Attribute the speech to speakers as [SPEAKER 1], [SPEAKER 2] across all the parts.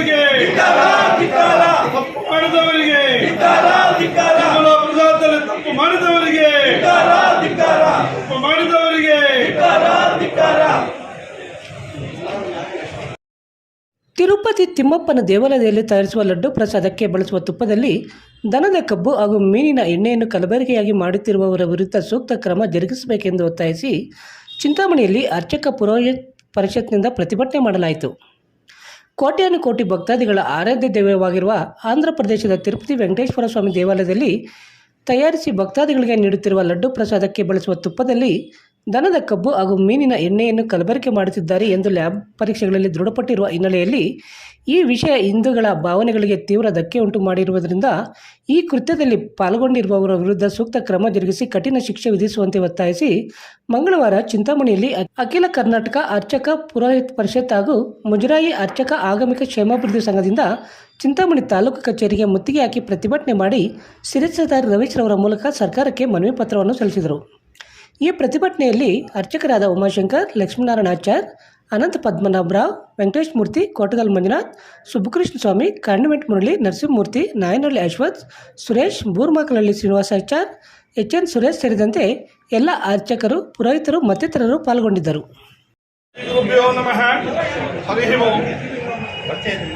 [SPEAKER 1] ಮಾಡಿದವರಿಗೆ ತಪ್ಪು ಮಾಡಿದವರಿಗೆ. ತಪ್ಪು ಮಾಡಿದವರಿಗೆ. ತಪ್ಪು ಮಾಡಿದವರಿಗೆ. ತಿರುಪತಿ ತಿಮ್ಮಪ್ಪನ ದೇವಾಲಯದಲ್ಲಿ ತಯಾರಿಸುವ ಲಡ್ಡು ಪ್ರಸಾದಕ್ಕೆ ಬಳಸುವ ತುಪ್ಪದಲ್ಲಿ ದನದ ಕಬ್ಬು ಹಾಗೂ ಮೀನಿನ ಎಣ್ಣೆಯನ್ನು ಕಲಬೆರಕೆಯಾಗಿ ಮಾಡುತ್ತಿರುವವರ ವಿರುದ್ಧ ಸೂಕ್ತ ಕ್ರಮ ಜರುಗಿಸಬೇಕೆಂದು ಒತ್ತಾಯಿಸಿ ಚಿಂತಾಮಣಿಯಲ್ಲಿ ಅರ್ಚಕ ಪುರೋಹಿತ್ ಪರಿಷತ್ನಿಂದ ಪ್ರತಿಭಟನೆ ಮಾಡಲಾಯಿತು. ಕೋಟ್ಯಾನು ಕೋಟಿ ಭಕ್ತಾದಿಗಳ ಆರಾಧ್ಯ ದೈವವಾಗಿರುವ ಆಂಧ್ರ ಪ್ರದೇಶದ ತಿರುಪತಿ ವೆಂಕಟೇಶ್ವರ ಸ್ವಾಮಿ ದೇವಾಲಯದಲ್ಲಿ ತಯಾರಿಸಿ ಭಕ್ತಾದಿಗಳಿಗೆ ನೀಡುತ್ತಿರುವ ಲಡ್ಡು ಪ್ರಸಾದಕ್ಕೆ ಬಳಸುವ ತುಪ್ಪದಲ್ಲಿ ದನದ ಕಬ್ಬು ಹಾಗೂ ಮೀನಿನ ಎಣ್ಣೆಯನ್ನು ಕಲಬೆರಕೆ ಮಾಡುತ್ತಿದ್ದಾರೆ ಎಂದು ಲ್ಯಾಬ್ ಪರೀಕ್ಷೆಗಳಲ್ಲಿ ದೃಢಪಟ್ಟಿರುವ ಹಿನ್ನೆಲೆಯಲ್ಲಿ ಈ ವಿಷಯ ಹಿಂದೂಗಳ ಭಾವನೆಗಳಿಗೆ ತೀವ್ರ ಧಕ್ಕೆ ಉಂಟು ಮಾಡಿರುವುದರಿಂದ ಈ ಕೃತ್ಯದಲ್ಲಿ ಪಾಲ್ಗೊಂಡಿರುವವರ ವಿರುದ್ಧ ಸೂಕ್ತ ಕ್ರಮ ಜರುಗಿಸಿ ಕಠಿಣ ಶಿಕ್ಷೆ ವಿಧಿಸುವಂತೆ ಒತ್ತಾಯಿಸಿ ಮಂಗಳವಾರ ಚಿಂತಾಮಣಿಯಲ್ಲಿ ಅಖಿಲ ಕರ್ನಾಟಕ ಅರ್ಚಕ ಪುರೋಹಿತ್ ಪರಿಷತ್ ಹಾಗೂ ಮುಜರಾಯಿ ಅರ್ಚಕ ಆಗಮಿಕ ಕ್ಷೇಮಾಭಿವೃದ್ಧಿ ಸಂಘದಿಂದ ಚಿಂತಾಮಣಿ ತಾಲೂಕು ಕಚೇರಿಗೆ ಮುತ್ತಿಗೆ ಹಾಕಿ ಪ್ರತಿಭಟನೆ ಮಾಡಿ ಸಿರಿಸದಾರ್ ರವೀಶ್ರವರ ಮೂಲಕ ಸರ್ಕಾರಕ್ಕೆ ಮನವಿ ಪತ್ರವನ್ನು ಸಲ್ಲಿಸಿದರು. ಈ ಪ್ರತಿಭಟನೆಯಲ್ಲಿ ಅರ್ಚಕರಾದ Umashankar Lakshminarayanachar Ananta Padmanabharao, Venkatesh Murthy, Kotagal Manjunath, Subbakrishna Swamy condiment Murali, Narasimhamurthy, Nayanahalli Ashwath, Suresh, Burmakalahalli Srinivasachar H N Suresh ಸೇರಿದಂತೆ ಎಲ್ಲ ಅರ್ಚಕರು, ಪುರೋಹಿತರು, ಮತ್ತಿತರರು ಪಾಲ್ಗೊಂಡಿದ್ದರು.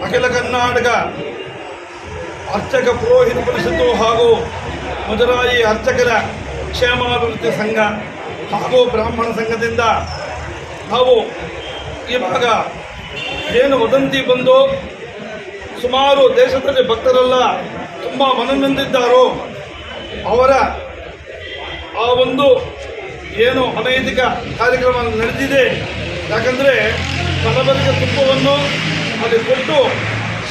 [SPEAKER 2] ಅಖಿಲ ಕರ್ನಾಟಕ ಅರ್ಚಕ ಪುರೋಹಿತ ಪರಿಷತ್ತು ಹಾಗೂ ಮುಜರಾಯಿ ಅರ್ಚಕರ ಕ್ಷೇಮಾಭಿವೃದ್ಧಿ ಸಂಘ ಹಾಗೂ ಬ್ರಾಹ್ಮಣ ಸಂಘದಿಂದ ನಾವು ಇವಾಗ ಏನು ವದಂತಿ ಬಂದು ಸುಮಾರು ದೇಶದಲ್ಲಿ ಭಕ್ತರೆಲ್ಲ ತುಂಬ ಮನನೊಂದಿದ್ದಾರೋ ಅವರ ಆ ಒಂದು ಏನು ಅನೈತಿಕ ಕಾರ್ಯಕ್ರಮ ನಡೆದಿದೆ. ಯಾಕಂದರೆ ಕಲಬೆರಕೆ ತುಪ್ಪವನ್ನು ಅಲ್ಲಿ ಕೊಟ್ಟು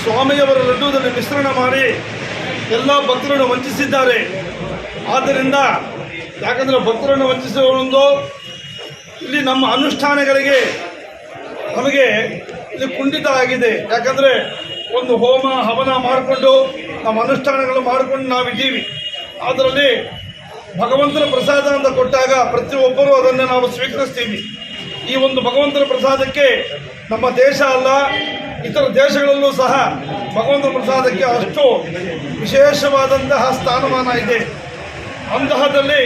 [SPEAKER 2] ಸ್ವಾಮಿಯವರ ಲಡ್ಡೂದಲ್ಲಿ ಮಿಶ್ರಣ ಮಾಡಿ ಎಲ್ಲ ಭಕ್ತರನ್ನು ವಂಚಿಸಿದ್ದಾರೆ. ಆದ್ದರಿಂದ ಯಾಕಂದರೆ ಭಕ್ತರನ್ನು ವಂಚಿಸುವವರೊಂದು, ಇಲ್ಲಿ ನಮ್ಮ ಅನುಷ್ಠಾನಗಳಿಗೆ ನಮಗೆ ಇಲ್ಲಿ ಕುಂಠಿತ ಆಗಿದೆ. ಯಾಕಂದರೆ ಒಂದು ಹೋಮ, ಹವನ ಮಾಡಿಕೊಂಡು, ನಮ್ಮ ಅನುಷ್ಠಾನಗಳು ಮಾಡಿಕೊಂಡು ನಾವಿದ್ದೀವಿ ಅದರಲ್ಲಿ ಭಗವಂತನ ಪ್ರಸಾದ ಅಂತ ಕೊಟ್ಟಾಗ ಪ್ರತಿಯೊಬ್ಬರೂ ಅದನ್ನು ನಾವು ಸ್ವೀಕರಿಸ್ತೀವಿ. ಈ ಒಂದು ಭಗವಂತನ ಪ್ರಸಾದಕ್ಕೆ ನಮ್ಮ ದೇಶ ಅಲ್ಲ, ಇತರ ದೇಶಗಳಲ್ಲೂ ಸಹ ಭಗವಂತನ ಪ್ರಸಾದಕ್ಕೆ ಅಷ್ಟು ವಿಶೇಷವಾದಂತಹ ಸ್ಥಾನಮಾನ ಇದೆ. ಅಂತಹದಲ್ಲಿ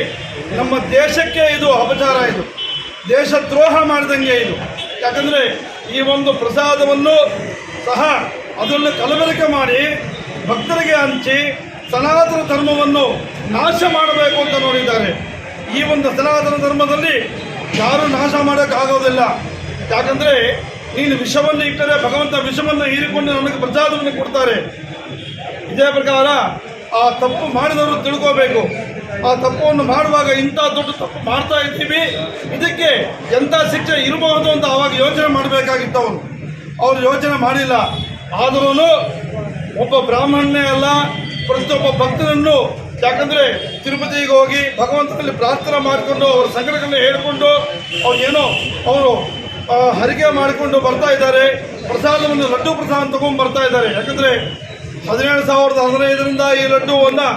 [SPEAKER 2] ನಮ್ಮ ದೇಶಕ್ಕೆ ಇದು ಅಪಚಾರ ಇದು. ದೇಶ ದ್ರೋಹ ಮಾಡಿದಂಗೆ ಇದು. ಯಾಕಂದರೆ ಈ ಒಂದು ಪ್ರಸಾದವನ್ನು ಸಹ ಅದನ್ನು ಕಲಬೆರಕೆ ಮಾಡಿ ಭಕ್ತರಿಗೆ ಹಂಚಿ ಸನಾತನ ಧರ್ಮವನ್ನು ನಾಶ ಮಾಡಬೇಕು ಅಂತ ನೋಡಿದ್ದಾರೆ. ಈ ಒಂದು ಸನಾತನ ಧರ್ಮದಲ್ಲಿ ಯಾರು ನಾಶ ಮಾಡೋಕ್ಕಾಗೋದಿಲ್ಲ. ಯಾಕಂದರೆ ನೀನು ವಿಷವನ್ನು ಇಟ್ಟರೆ ಭಗವಂತ ವಿಷವನ್ನು ಹೀರಿಕೊಂಡು ನನಗೆ ಪ್ರಸಾದವನ್ನು ಕೊಡ್ತಾರೆ. ಇದೇ ಪ್ರಕಾರ ಆ ತಪ್ಪು ಮಾಡಿದವರು ತಿಳ್ಕೋಬೇಕು. ಆ ತಪ್ಪವನ್ನು ಮಾಡುವಾಗ ಇಂಥ ದೊಡ್ಡ ತಪ್ಪು ಮಾಡ್ತಾ ಇದ್ದೀವಿ. ಇದಕ್ಕೆ ಎಂಥ ಶಿಕ್ಷೆ ಇರಬಹುದು ಅಂತ ಅವಾಗ ಯೋಚನೆ ಮಾಡಬೇಕಾಗಿತ್ತು ಅವರು ಅವರು ಯೋಚನೆ ಮಾಡಿಲ್ಲ. ಆದರೂ ಒಬ್ಬ ಬ್ರಾಹ್ಮಣನೇ ಅಲ್ಲ ಪ್ರತಿಯೊಬ್ಬ ಭಕ್ತನನ್ನು ಯಾಕಂದರೆ ತಿರುಪತಿಗೆ ಹೋಗಿ ಭಗವಂತನಲ್ಲಿ ಪ್ರಾರ್ಥನೆ ಮಾಡಿಕೊಂಡು ಅವರ ಸಂಕಟಗಳನ್ನ ಹೇಳಿಕೊಂಡು ಅವ್ರು ಏನೋ ಅವರು ಹರಿಗೆ ಮಾಡಿಕೊಂಡು ಬರ್ತಾ ಇದ್ದಾರೆ. ಪ್ರಸಾದವನ್ನು ಲಡ್ಡು ಪ್ರಸಾದ ತಗೊಂಡು ಬರ್ತಾ ಇದ್ದಾರೆ. ಯಾಕಂದರೆ ಹದಿನೇಳು ಸಾವಿರದ ಹದಿನೈದರಿಂದ ಈ ಲಡ್ಡುವನ್ನು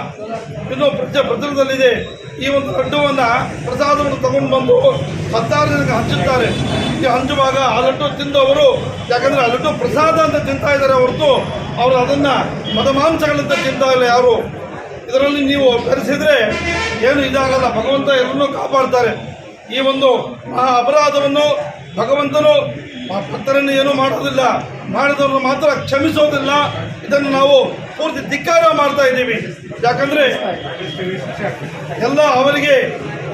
[SPEAKER 2] ಇನ್ನೂ ಪ್ರಚಾರದಲ್ಲಿದೆ. ಈ ಒಂದು ಲಡ್ಡುವನ್ನು ಪ್ರಸಾದವನ್ನು ತಗೊಂಡು ಬಂದು ಹತ್ತಾರು ಜನಕ್ಕೆ ಹಂಚುತ್ತಾರೆ. ಈ ಹಂಚುವಾಗ ಆ ಲಡ್ಡು ತಿಂದವರು, ಯಾಕಂದರೆ ಆ ಲಡ್ಡು ಪ್ರಸಾದ ಅಂತ ತಿಂತಾ ಇದ್ದಾರೆ ಹೊರತು ಅವರು ಅದನ್ನು ಮದಮಾಂಸಗಳಂತ ತಿಂತಾ ಇಲ್ಲ ಯಾರು. ಇದರಲ್ಲಿ ನೀವು ಬೆರೆಸಿದ್ರೆ ಏನು ಇದಾಗಲ್ಲ, ಭಗವಂತ ಎಲ್ಲರನ್ನು ಕಾಪಾಡ್ತಾರೆ. ಈ ಒಂದು ಮಹಾ ಅಪರಾಧವನ್ನು ಭಗವಂತನು, ಭಕ್ತರನ್ನು ಏನೂ ಮಾಡೋದಿಲ್ಲ. ಮಾಡಿದವರು ಮಾತ್ರ ಕ್ಷಮಿಸೋದಿಲ್ಲ. ಇದನ್ನು ನಾವು ಪೂರ್ತಿ ಧಿಕ್ಕಾರ ಮಾಡ್ತಾ ಇದ್ದೀವಿ. ಯಾಕಂದರೆ ಎಲ್ಲ ಅವರಿಗೆ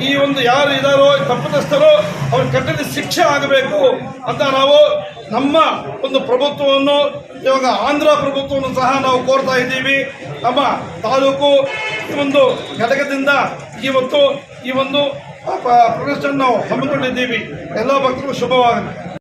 [SPEAKER 2] ಈ ಒಂದು ಯಾರು ಇದ್ದಾರೋ ತಪ್ಪಿತಸ್ಥರೋ ಅವ್ರ ಕಟ್ಟಿದ ಶಿಕ್ಷೆ ಆಗಬೇಕು ಅಂತ ನಾವು ನಮ್ಮ ಒಂದು ಪ್ರಭುತ್ವವನ್ನು, ಇವಾಗ ಆಂಧ್ರ ಪ್ರಭುತ್ವವನ್ನು ಸಹ ನಾವು ಕೋರ್ತಾ ಇದ್ದೀವಿ. ನಮ್ಮ ತಾಲೂಕು ಒಂದು ಘಟಕದಿಂದ ಇವತ್ತು ಈ ಒಂದು ಪ್ರದರ್ಶನ ನಾವು ಹಮ್ಮಿಕೊಂಡಿದ್ದೀವಿ. ಎಲ್ಲ ಭಕ್ತರಿಗೂ ಶುಭವಾಗಲಿ.